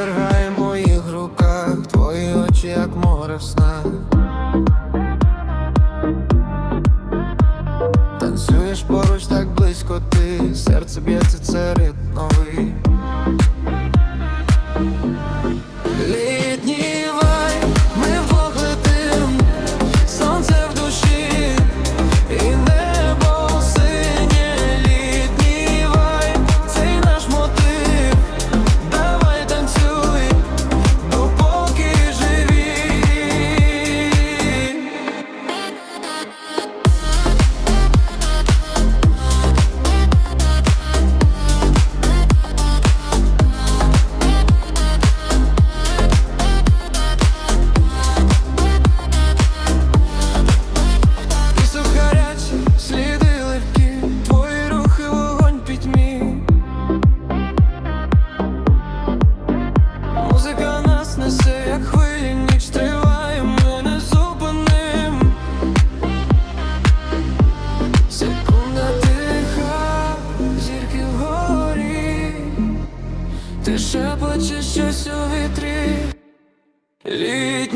Повергає в моїх руках твої очі, як море в снах. Танцюєш поруч так близько ти, серце б'ється, це ритм новий. Ти шепочеш щось у вітрі. Лі